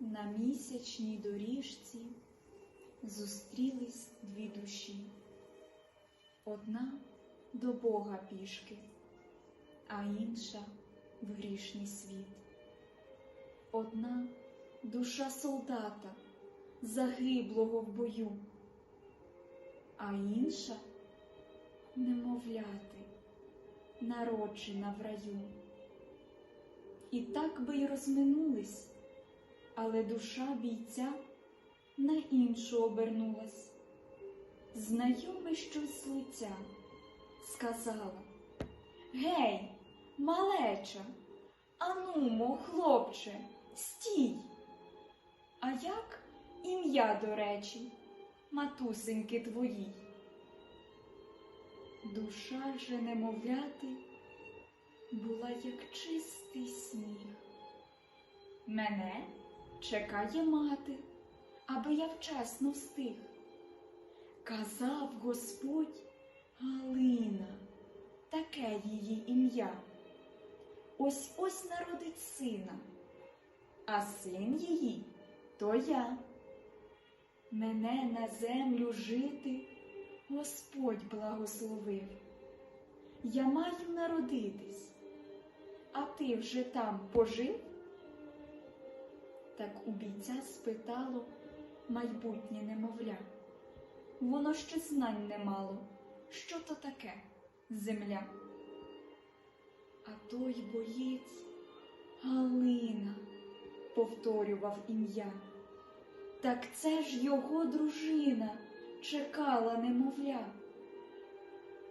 На місячній доріжці зустрілись дві душі. Одна до Бога пішки, а інша в грішний світ. Одна душа солдата, загиблого в бою, а інша немовляти, народжена в раю. І так би й розминулись, але душа бійця на іншу обернулась. Знайоме щось лиця сказала Гей, малеча, анумо, хлопче, стій. А як ім'я, до речі, матусеньки твоїй? Душа же немовляти була як чистий сніг. Мене чекає мати, аби я вчасно встиг. Казав Господь Галина, таке її ім'я. Ось ось народить сина, а син її то я. Мене на землю жити Господь благословив. Я маю народитись, а ти вже там пожив? Так у бійця спитало майбутнє немовля. Воно ще знань не мало, що то таке земля. А той боєць Галина повторював ім'я. Так це ж його дружина чекала немовля.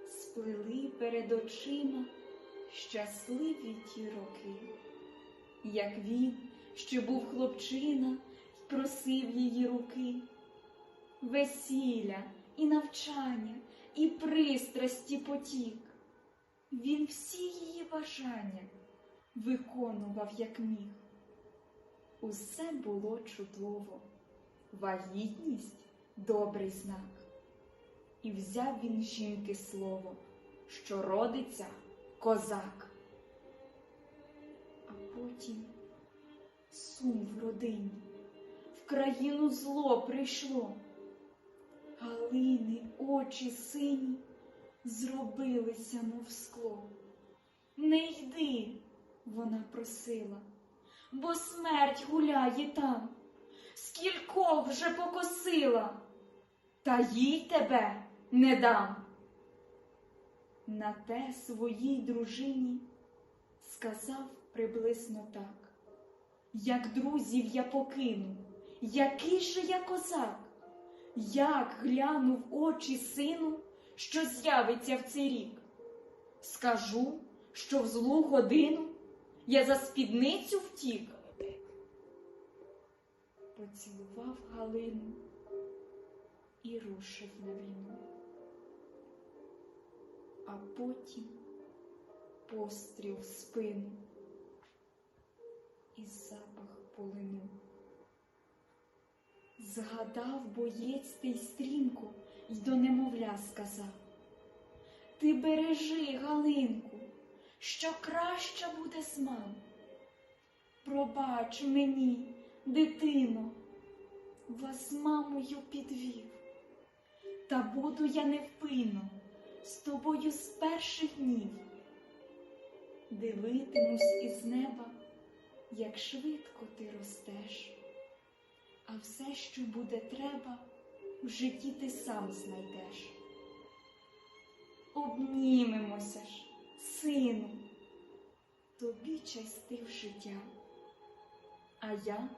Сплили перед очима щасливі ті роки, як він, ще був хлопчина, просив її руки, весілля і навчання, і пристрасті потік. Він всі її бажання виконував, як міг. Усе було чудово, вагітність добрий знак. І взяв він жінки слово, що родиться козак. А потім сум в родині, в країну зло прийшло. Галини очі сині зробилися, мов скло. Не йди, вона просила, бо смерть гуляє там, скількох вже покосила, та їй тебе не дам. На те своїй дружині сказав приблизно так, як друзів я покину, який же я козак, як гляну в очі сину, що з'явиться в цей рік. Скажу, що в злу годину я за спідницю втік. Поцілував Галину і рушив на війну. А потім постріл в спину і запах полину. Згадав боєць той стрімко й до немовля сказав Ти бережи, Галинку, що краща буде з. Пробач мені, дитино, вас мамою підвів, та буду я невпинно з тобою з перших днів. Дивитимусь із неба, як швидко ти ростеш, а все, що буде треба, в житті ти сам знайдеш. Обнімемося ж, сину, тобі частив життя, а я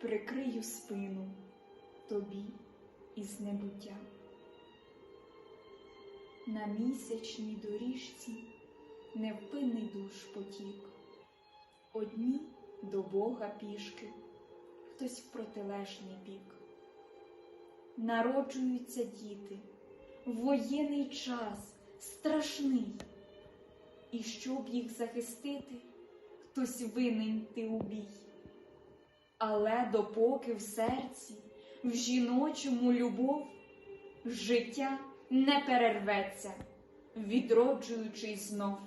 прикрию спину тобі із небуття. На місячній доріжці невпинний душ потік. Одні до Бога пішки, хтось в протилежний бік. Народжуються діти, воєнний час страшний, і щоб їх захистити, хтось винен йти у бій. Але допоки в серці, в жіночому любов, життя не перерветься, відроджуючись знов.